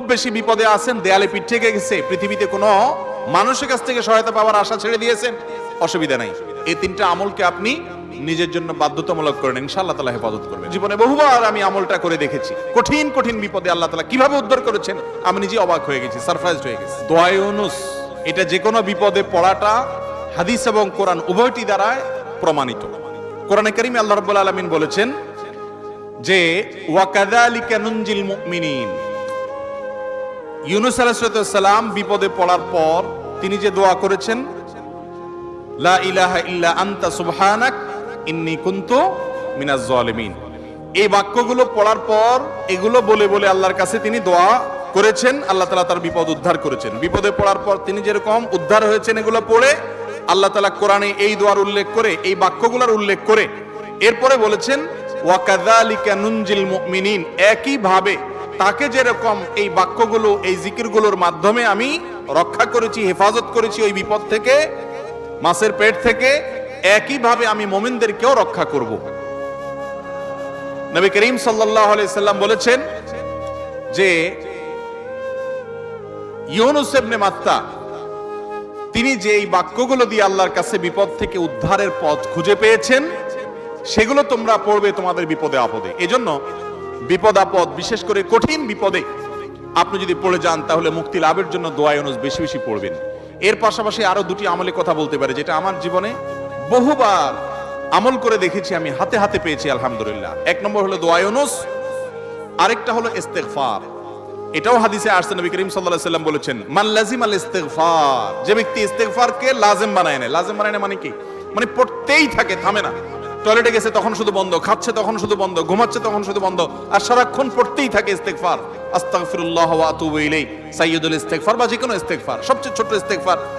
খুব বেশি বিপদে আছেন, দেয়ালে পিঠ থেকে গেছে, পৃথিবীতে কোনো মানুষের কাছ থেকে সহায়তা পাওয়ার আশা ছেড়ে দিয়েছেন, অসুবিধা নাই। এই তিনটা আমলকে আপনি নিজের জন্য বাধ্যতামূলক করেন, ইনশাআল্লাহ তালা হেফাজত করবেন। জীবনে বহুবার আমি আমলটা করে দেখেছি, কঠিন কঠিন বিপদে আল্লাহ তালা কীভাবে উদ্ধার করেছেন, আমি নিজে অবাক হয়ে গেছি, সারপ্রাইজড হয়ে গেছি। দোয়াই এটা যে কোনো বিপদে পড়াটা হাদিস এবং কোরআন উভয়টি দ্বারায় প্রমাণিত। কোরআনে করিম আল্লাহ রাব্বুল আলামিন বলেছেন যে ওয়াকাদালিকা নুনজিল মুমিনিন। ইউনুস আলাইহিস সালাম বিপদে পড়ার পর তিনি যে দোয়া করেছেন, লা ইলাহা ইল্লা আনতা সুবহানাক, ইন্নী কুনতু মিনাজ জালিমিন। এই বাক্যগুলো পড়ার পর এগুলো বলে বলে আল্লাহর কাছে তিনি দোয়া করেছেন, আল্লাহ তালা তার বিপদ উদ্ধার করেছেন। বিপদে পড়ার পর তিনি যেরকম উদ্ধার হয়েছেন এগুলো পড়ে, আল্লাহ তালা কোরআনে এই দোয়ার উল্লেখ করে, এই বাক্যগুলোর উল্লেখ করে এরপরে বলেছেন ওয়াকাদালিকা নুনজিল মুমিনিন। একই ভাবে তাকে যেরকম এই বাক্যগুলো, এই জিকিরগুলোর মাধ্যমে আমি রক্ষা করেছি, হেফাজত করেছি ওই বিপদ থেকে, মাছের পেট থেকে, একইভাবে আমি মোমিনদেরকেও রক্ষা করব। নবী করিম সাল্লাম বলেছেন যে, ইউনুস মাত্তা, তিনি যে এই বাক্যগুলো দিয়ে আল্লাহর কাছে বিপদ থেকে উদ্ধারের পথ খুঁজে পেয়েছেন, সেগুলো তোমরা পড়বে তোমাদের বিপদে আপদে। এজন্য বিপদ আপদ, বিশেষ করে কঠিন বিপদে আপনি যদি পড়ে যান, তাহলে মুক্তি লাভের জন্য দোয়া ইউনুস বেশি বেশি পড়বেন। এর পাশাপাশি আরও দুটি আমলে কথা বলতে পারে, যেটা আমার জীবনে বহুবার আমল করে দেখেছি, আমি হাতে হাতে পেয়েছি, আলহামদুলিল্লাহ। এক নম্বর হলো দোয়া ইউনুস আরেকটা হলো ইস্তেগফার। এটাও হাদিসে আসছে, নবী করিম সাল্লাম বলেছেন, মান লাজিম আল ইস্তেগফার যে ব্যক্তি ইস্তেগফারকে লাজেম বানায় নেয়। লাজেম বানায় নেয় মানে কি? মানে পড়তেই থাকে, থামে না। টয়লেটে গেছে তখন শুধু বন্ধ, খাচ্ছে তখন শুধু বন্ধ, ঘুমাচ্ছে তখন শুধু বন্ধ, আর সারাক্ষণ পড়তেই থাকে ইস্তেগফার। আস্তাগফিরুল্লাহ ওয়া আতুবু ইলাই সাইয়্যিদুল ইস্তেগফার বা যে সবচেয়ে ছোট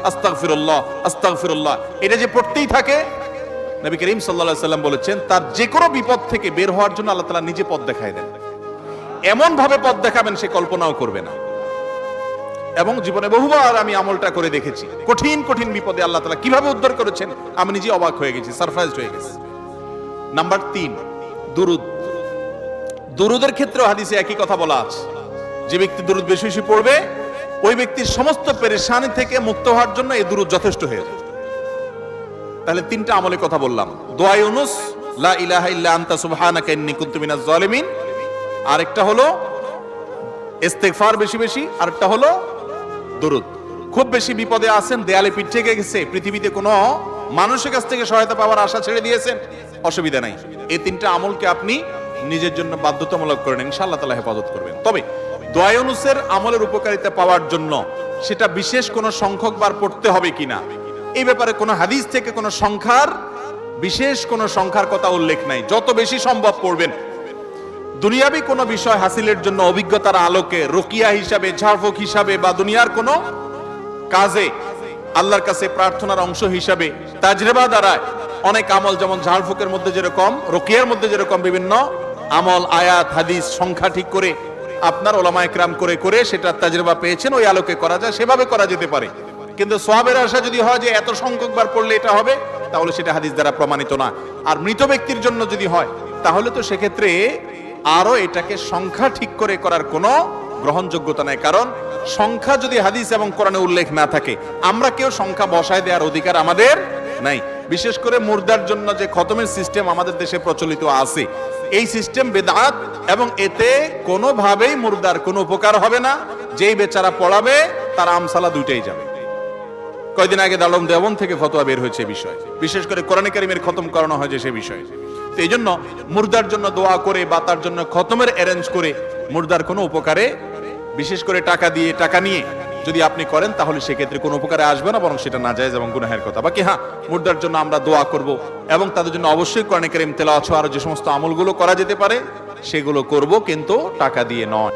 আস্তাগফিরুল্লাহ আস্তাগফিরুল্লাহ। এটা যে পড়তেই থাকে, নবী করিম সাল্লাল্লাহু আলাইহি সাল্লাম বলেছেন, তার যে কোনো বিপদ থেকে বের হওয়ার জন্য আল্লাহ তাআলা নিজে পথ দেখায় দেন। এমন ভাবে পথ দেখাবেন, সে কল্পনাও করবে না। এবং জীবনে বহুবার আমি আমলটা করে দেখেছি, কঠিন কঠিন বিপদে আল্লাহ কীভাবে উদ্ধার করেছেন, আমি নিজে অবাক হয়ে গেছি, সারপ্রাইজড হয়ে গেছি। নাম্বার তিন, দুরুদ। দুরুদের ক্ষেত্রেও হাদিসে একই কথা বলা আছে। যে ব্যক্তি দুরুদ বেশি বেশি পড়বে, ওই ব্যক্তির সমস্ত পেরেশানি থেকে মুক্ত হওয়ার জন্য এই দুরুদ যথেষ্ট হয়ে যায় তাহলে তিনটা আমলে কথা বললাম। দোয়া ইউনুস, লা ইলাহা ইল্লা আনতা সুবহানাকা ইন্নী কুনতু মিনাজ জালিমিন। আরেকটা হলো ইস্তেগফার বেশি বেশি, আরেকটা হলো দরুদ। খুব বেশি বিপদে আছেন, দেয়ালে পিঠ থেকে গেছে, পৃথিবীতে কোনো মানুষের কাছ থেকে সহায়তা পাওয়ার আশা ছেড়ে দিয়েছেন। অসুবিধা নাই। এই তিনটা আমলকে আপনি নিজের জন্য বাধ্যতামূলক করেন। ইনশাআল্লাহ তাআলা হেফাজত করবেন। তবে দয়ানুসের আমলের উপকারিতা পাওয়ার জন্য সেটা বিশেষ কোনো সংখ্যক বার পড়তে হবে কিনা? এই ব্যাপারে কোনো হাদিস থেকে কোনো সংখ্যার, বিশেষ কোনো সংখ্যার কথা উল্লেখ নাই। যত বেশি সম্ভব পড়বেন। দুনিয়াবি কোনো বিষয় হাসিলের জন্য অভিজ্ঞতার আলোকে রকিয়া হিসাবে, ঝাড়ফুক হিসাবে বা দুনিয়ার কোনো কাজে আল্লাহর কাছে প্রার্থনার অংশ হিসাবে তাজরেবা দ্বারা অনেক আমল, যেমন ঝাড়ফুঁকের মধ্যে যেরকম, রকিয়ার মধ্যে যেরকম বিভিন্ন আমল, আয়াত, হাদিস, সংখ্যা ঠিক করে আপনার ওলামা একরাম করে করে সেটা তাজরেবা পেয়েছেন, ওই আলোকে করা যায়, সেভাবে করা যেতে পারে। কিন্তু সোয়াবের আশা যদি হয় যে এত সংখ্যক বার পড়লে এটা হবে, তাহলে সেটা হাদিস দ্বারা প্রমাণিত না। আর মৃত ব্যক্তির জন্য যদি হয়, তাহলে তো সেক্ষেত্রে আরও এটাকে সংখ্যা ঠিক করে করার কোনো গ্রহণযোগ্যতা নাই। কারণ সংখ্যা যদি হাদিস এবং কোরআনে উল্লেখ না থাকে, আমরা কেউ সংখ্যা বসায় দেওয়ার অধিকার আমাদের নাই। বিশেষ করে মুর্দার জন্য যে খতমের সিস্টেম আমাদের দেশে প্রচলিত আছে, এই সিস্টেম বেদাত এবং এতে কোনোভাবেই মুর্দার কোনো উপকার হবে না। যেই বেচারা পড়াবে, তার আমসালা দুইটাই যাবে। কয়দিন আগে দালম দেবন থেকে ফতোয়া বের হয়েছে বিষয়। বিশেষ করে কোরআন কারিমের খতম করানো হয়েছে সে বিষয়ে। এই জন্য মুর্দার জন্য দোয়া করে বা তার জন্য খতমের অ্যারেঞ্জ করে মুর্দার কোনো উপকারে বিশেষ করে টাকা দিয়ে টাকা নিয়ে যদি আপনি করেন, তাহলে সেক্ষেত্রে কোনো উপকারে আসবে না, বরং সেটা না যায় এবং গুনাহের কথা। বাকি হ্যাঁ মুর্দার জন্য আমরা দোয়া করব এবং তাদের জন্য অবশ্যই কোরআন কারিম আছো আর আরও যে সমস্ত আমলগুলো করা যেতে পারে, সেগুলো করব, কিন্তু টাকা দিয়ে নয়।